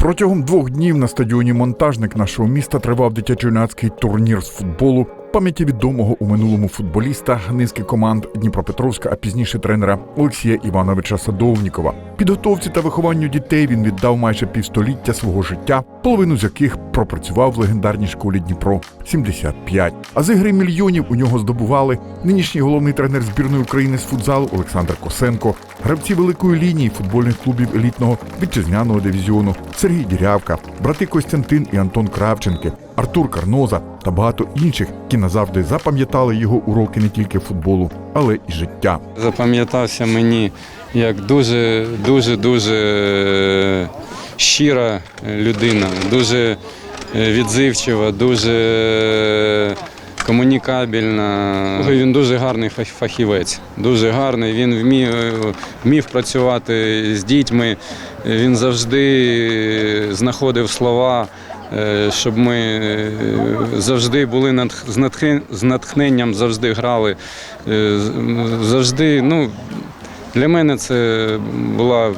Протягом двох днів на стадіоні Монтажник нашого міста тривав дитячо-юнацький турнір з футболу. Пам'яті відомого у минулому футболіста низки команд Дніпропетровська, а пізніше тренера Олексія Івановича Садовнікова. Підготовці та вихованню дітей він віддав майже півстоліття свого життя, половину з яких пропрацював в легендарній школі Дніпро 75. А з ігри мільйонів у нього здобували нинішній головний тренер збірної України з футзалу Олександр Косенко, гравці великої лінії футбольних клубів елітного вітчизняного дивізіону Сергій Дірявка, брати Костянтин і Антон Кравченки, Артур Карноза та багато інших, які назавжди запам'ятали його уроки не тільки футболу, але й життя. Запам'ятався мені як дуже, дуже, дуже щира людина, дуже відзивчива, дуже комунікабельна. Він дуже гарний фахівець, дуже гарний. Він вмів, вмів працювати з дітьми. Він завжди знаходив слова. Е, Щоб ми е, завжди були з натхненням, завжди грали, е, завжди. Ну, для мене це була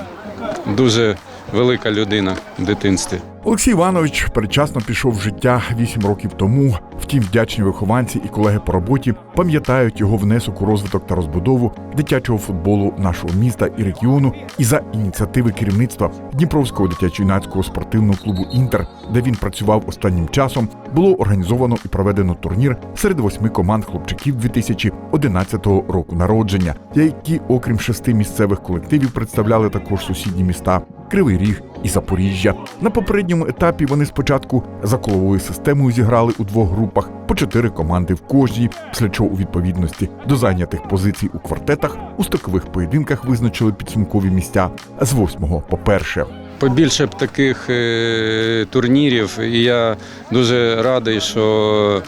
дуже велика людина в дитинстві. Олексій Іванович передчасно пішов в життя вісім років тому. Втім, вдячні вихованці і колеги по роботі пам'ятають його внесок у розвиток та розбудову дитячого футболу нашого міста і регіону і за ініціативи керівництва Дніпровського дитячо-юнацького спортивного клубу Інтер, де він працював останнім часом, було організовано і проведено турнір серед восьми команд хлопчиків 2011 року народження, які, окрім шести місцевих колективів, представляли також сусідні міста Кривий Ріг і Запоріжжя. На попередньому етапі вони спочатку за коловою системою зіграли у двох групах по чотири команди в кожній, після чого у відповідності до зайнятих позицій у квартетах у стикових поєдинках визначили підсумкові місця з восьмого по перше. Побільше б таких е, турнірів, і я дуже радий, що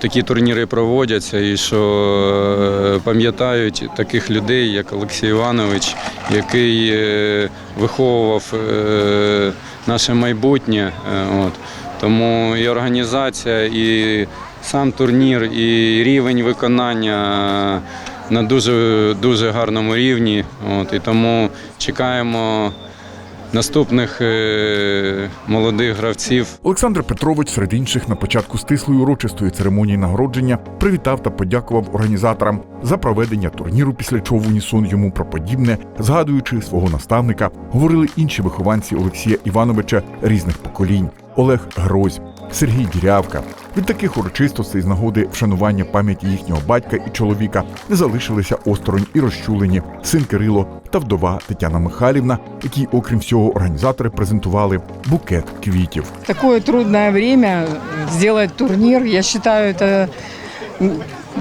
такі турніри проводяться і що е, пам'ятають таких людей, як Олексій Іванович, який е, виховував е, наше майбутнє. От. Тому і організація, і сам турнір, і рівень виконання на дуже, дуже гарному рівні. От. І тому чекаємо наступних е, молодих гравців. Олександр Петрович, серед інших, на початку стислої урочистої церемонії нагородження привітав та подякував організаторам за проведення турніру, після чого в унісон йому про подібне, згадуючи свого наставника, говорили інші вихованці Олексія Івановича різних поколінь: Олег Грозь, Сергій Дірявка. Від таких урочистостей з нагоди вшанування пам'яті їхнього батька і чоловіка не залишилися осторонь і розчулені син Кирило та вдова Тетяна Михайлівна, які, окрім всього, організатори презентували букет квітів. такое трудное время э, сделать турнир, я считаю, это м,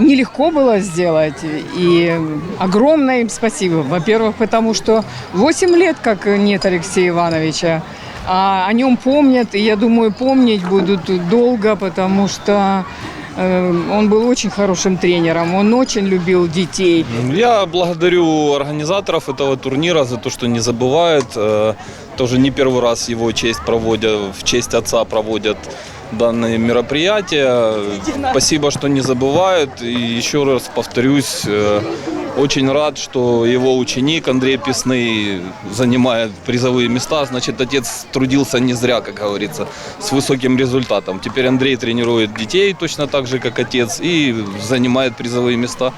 нелегко было сделать. И огромное им спасибо. Во-первых, потому что 8 лет, как нет Алексея Ивановича, А о нем помнят, и я думаю, помнить будут долго, потому что э, он был очень хорошим тренером, он очень любил детей. Я благодарю организаторов этого турнира за то, что не забывают. Э, Тоже не первый раз его честь проводят, в честь отца проводят данные мероприятия. Спасибо, что не забывают. И еще раз повторюсь, э, очень рад, что его ученик Андрей Песный занимает призовые места. Значит, отец трудился не зря, как говорится, с высоким результатом. Теперь Андрей тренирует детей точно так же, как отец, и занимает призовые места.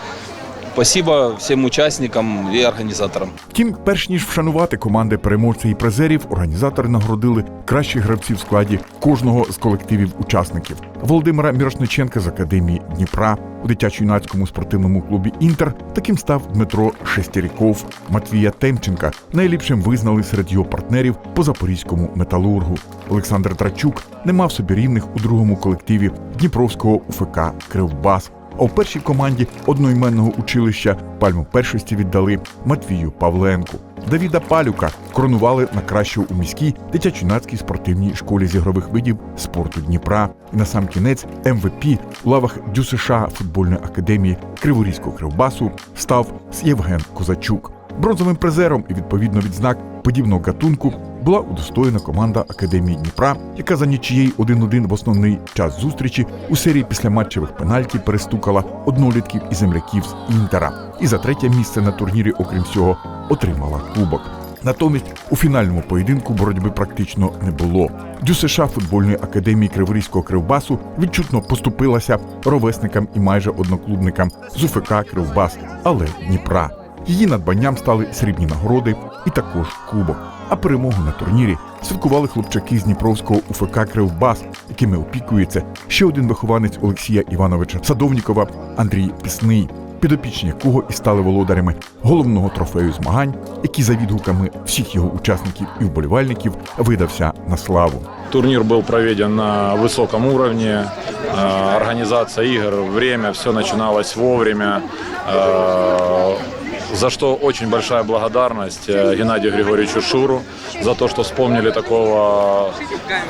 Спасибо всем участникам и организаторам. Втім, перш ніж вшанувати команди переможців і призерів, організатори нагородили кращих гравців в складі кожного з колективів учасників. Володимира Мірошниченка з академії Дніпра у дитячо-юнацькому спортивному клубі Інтер. Таким став Дмитро Шестіріков, Матвія Темченка. Найліпшим визнали серед його партнерів по запорізькому металургу. Олександр Трачук не мав собі рівних у другому колективі Дніпровського УФК Кривбас. А у першій команді одноіменного училища пальму першості віддали Матвію Павленку. Давіда Палюка коронували на кращого у міській дитячо-юнацькій спортивній школі з ігрових видів спорту Дніпра. І на сам кінець МВП у лавах ДЮСШ футбольної академії Криворізького кривбасу став Євген Козачук. Бронзовим призером і відповідно відзнак подібного гатунку була удостоєна команда Академії Дніпра, яка за нічиєю 1-1 в основний час зустрічі у серії післяматчевих пенальті перестукала однолітків і земляків з Інтера. І за третє місце на турнірі, окрім всього, отримала кубок. Натомість у фінальному поєдинку боротьби практично не було. ДЮСШ футбольної академії Криворізького кривбасу відчутно поступилася ровесникам і майже одноклубникам з УФК Кривбас, але Дніпра. Її надбанням стали срібні нагороди і також кубок. А перемогу на турнірі святкували хлопчаки з Дніпровського УФК Кривбас, якими опікується ще один вихованець Олексія Івановича Садовнікова Андрій Пісний, підопічні якого і стали володарями головного трофею змагань, який за відгуками всіх його учасників і вболівальників видався на славу. Турнир был проведен на высоком уровне, э, организация игр, время, все начиналось вовремя, э, за что очень большая благодарность э, Геннадию Григорьевичу Шуру за то, что вспомнили такого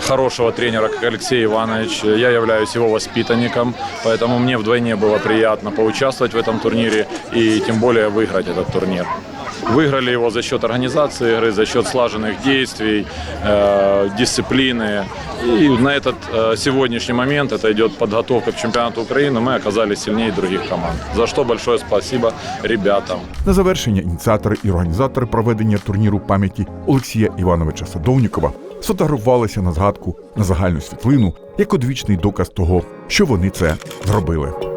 хорошего тренера, как Алексей Иванович. Я являюсь его воспитанником, поэтому мне вдвойне было приятно поучаствовать в этом турнире и тем более выиграть этот турнир. Выиграли его за счет организации игры, за счет слаженных действий, э, дисциплины. И на этот э, сегодняшний момент, это идет подготовка к чемпионату Украины, мы оказались сильнее других команд. За что большое спасибо ребятам. На завершення ініціатори і організатори проведення турніру пам'яті Олексія Івановича Садовнікова сфотографувалися на згадку на загальну світлину як одвічний доказ того, що вони це зробили.